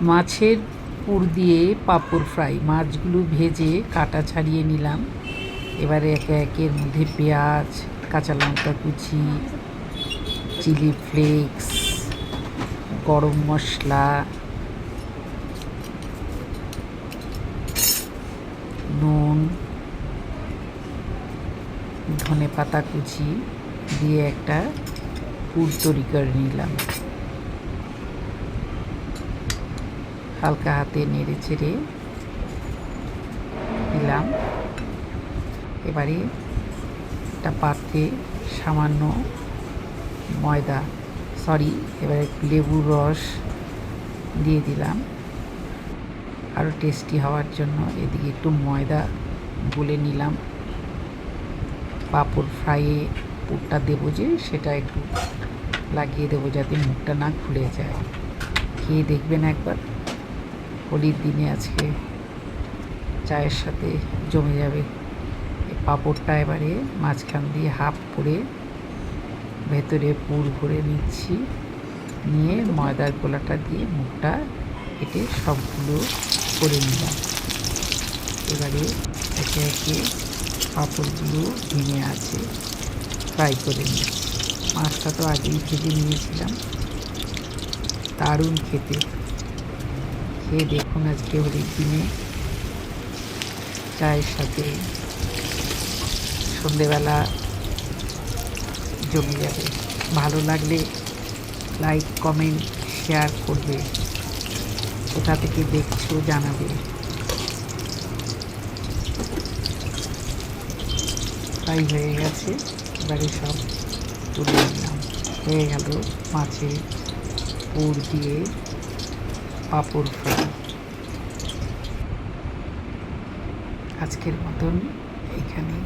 মাছের পুর দিয়ে পাঁপড় ফ্রাই। মাছগুলো ভেজে কাটা ছাড়িয়ে নিলাম। এবারে একে একের মধ্যে পেঁয়াজ, কাঁচা লঙ্কা কুচি, চিলি ফ্লেক্স, গরম মশলা, নুন ধনে পাতা কুচি দিয়ে একটা পুর তৈরি করে নিলাম। হালকা হাতে নেড়ে চেড়ে দিলাম। এবারে একটা পাত্রে সামান্য ময়দা সরি এবারে একটু লেবুর রস দিয়ে দিলাম। আরও টেস্টি হওয়ার জন্য এদিকে একটু ময়দা গুলে নিলাম। পাঁপড় ফ্রাইয়ে পুরটা দেবো যে সেটা একটু লাগিয়ে দেবো যাতে মুখটা না খুলে যায়। খেয়ে দেখবেন একবার। হোলির দিনে আজকে চায়ের সাথে জমে যাবে পাঁপড়টা এবারে মাঝখান দিয়ে হাফ করে ভেতরে পুর ভরে নিচ্ছি। নিয়ে ময়দার গোলাটা দিয়ে মুখটা কেটে সবগুলো করে নিলাম। এবারে একে একে পাঁপড়গুলো ভেঙে আছে ফ্রাই করে নিচ্ছি। মাছটা তো আগেই ভেজে নিয়েছিলাম। দারুণ খেতে। খেয়ে দেখুন আজকে হোলির দিনে চায়ের সাথে সন্ধেবেলা জমে যাবে। ভালো লাগলে লাইক কমেন্ট শেয়ার করবে। কোথা থেকে দেখছ জানাবে। ফ্রাই হয়ে গেছে। এবারে সব তুলে নিলাম। হয়ে গেল মাছের পুর দিয়ে পাঁপড় ফ্রাই আজকের মতন এখানে